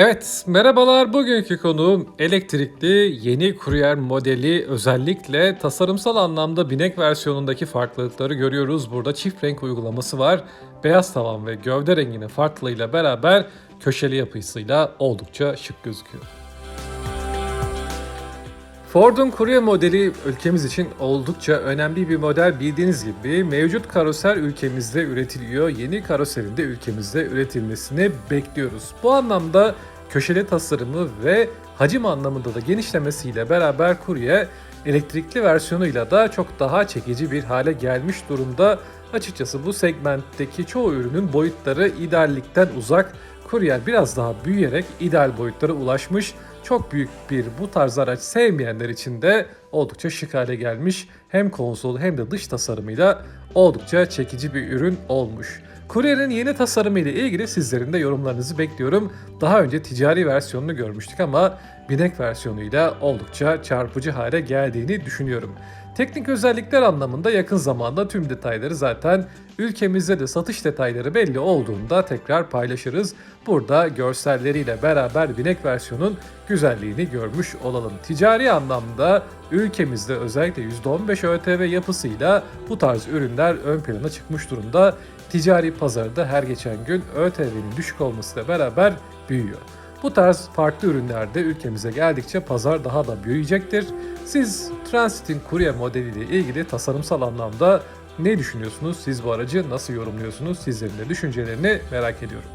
Evet, merhabalar. Bugünkü konuğum elektrikli yeni kuryer modeli. Özellikle tasarımsal anlamda binek versiyonundaki farklılıkları görüyoruz. Burada çift renk uygulaması var. Beyaz tavan ve gövde renginin farklılığıyla beraber köşeli yapısıyla oldukça şık gözüküyor. Ford'un kurye modeli ülkemiz için oldukça önemli bir model bildiğiniz gibi mevcut karoser ülkemizde üretiliyor. Yeni karoserin de ülkemizde üretilmesini bekliyoruz. Bu anlamda köşeli tasarımı ve hacim anlamında da genişlemesiyle beraber kurye elektrikli versiyonuyla da çok daha çekici bir hale gelmiş durumda. Açıkçası bu segmentteki çoğu ürünün boyutları ideallikten uzak. Kuryer biraz daha büyüyerek ideal boyutlara ulaşmış. Çok büyük bir bu tarz araç sevmeyenler için de oldukça şık hale gelmiş. Hem konsol hem de dış tasarımıyla oldukça çekici bir ürün olmuş. Courier'in yeni tasarımı ile ilgili sizlerin de yorumlarınızı bekliyorum. Daha önce ticari versiyonunu görmüştük ama binek versiyonuyla oldukça çarpıcı hale geldiğini düşünüyorum. Teknik özellikler anlamında yakın zamanda tüm detayları zaten ülkemizde de satış detayları belli olduğunda tekrar paylaşırız. Burada görselleriyle beraber binek versiyonun güzelliğini görmüş olalım. Ticari anlamda ülkemizde özellikle %15 ÖTV yapısıyla bu tarz ürünler ön plana çıkmış durumda. Ticari pazarda her geçen gün ÖTV'nin düşük olmasıyla beraber büyüyor. Bu tarz farklı ürünlerde ülkemize geldikçe pazar daha da büyüyecektir. Siz Transit'in kurye modeliyle ilgili tasarımsal anlamda ne düşünüyorsunuz? Siz bu aracı nasıl yorumluyorsunuz? Sizlerin de düşüncelerini merak ediyorum.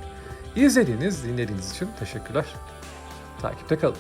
İzlediğiniz, dinlediğiniz için teşekkürler. Takipte kalın.